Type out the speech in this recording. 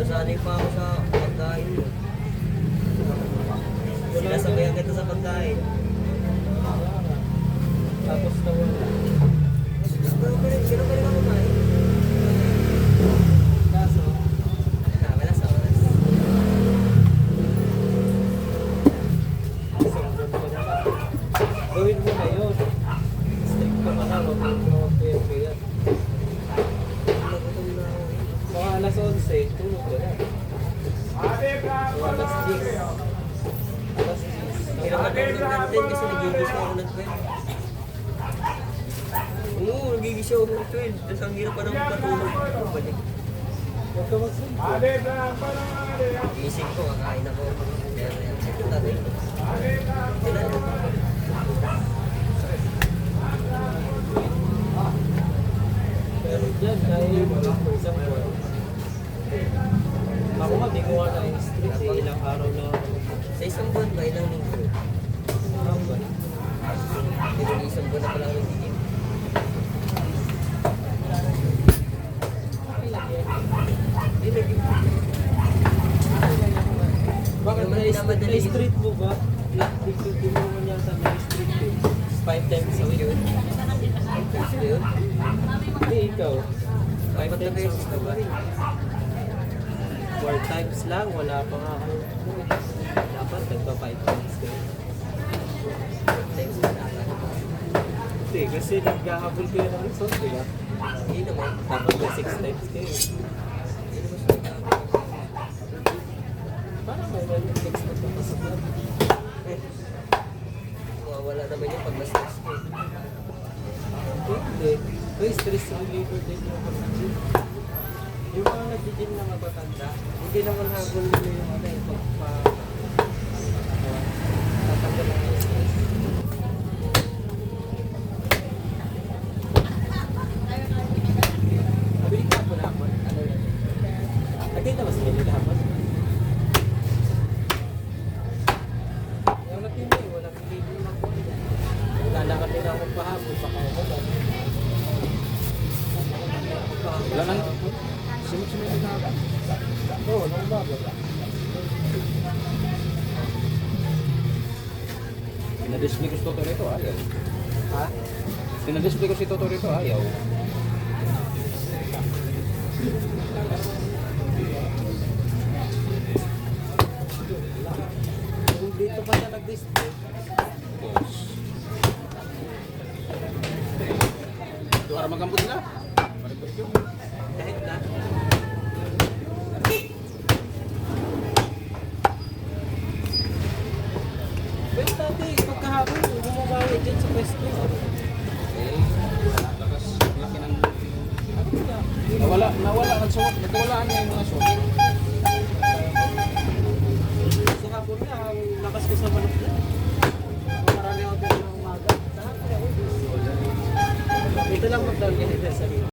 Sasanay pa ako sa pagkain mo. Sinasabayan kita sa pagkain. Alas 10. Alas 10. Hindi naman ako nag-10 kasi nagigising ako ng 12. Oo, nagigising ako ng 12. Tapos ang hirap pa naman patulog. Balik. Gising ko, kakain ako. Pero yan. Sila na. Pero dyan, dahil for isang buwan. Ako nga, di ko nga na yung strict eh. Ilang araw na Sa isang buwan ba, ilang linggo? Ilang buwan. Pero isang buwan na pala ako nagiging. Bakit na, street mo ba? Di ko di mo naman yata na street eh. Five times a week. Kasi yun. Hindi, ikaw. Five times a week. Ba rin. Four times lang, wala pa nga kayo. Dapat nagpa five times kayo. Na. Hindi, kasi naghahabol kayo ng result, di ba? Hindi naman. Dapat may six times kayo. Parang may may text na papasok na. Mawawala naman yun pag na-stress ka eh. Hindi. May stress reliever din yung pag-gym. Yung mga nag-gym na matatanda, hindi naman habol nila yung ano yung pagpa... Uh, tatanggal ng stress. Mabili ka po na ako. Ano yan? Nagkita ba sila nila hapon? Yung natindi, walang TV na po. Lalakad din ako pahabol, baka ako ba? Wala nang... Sunod-sunod na ako. Oo, nung bago. Sinadisplay ko si Toto rito, ayaw. Ha? Sinadisplay ko si Toto rito, ayaw. Kung dito pa siya nag-display, Boss. Ito para magambot na. kahit na. Pwesto. Eh. Nawala, nawala ang suot. Nagkawalaan na yung mga suot. Sa hapon na, ang lakas ko sa manok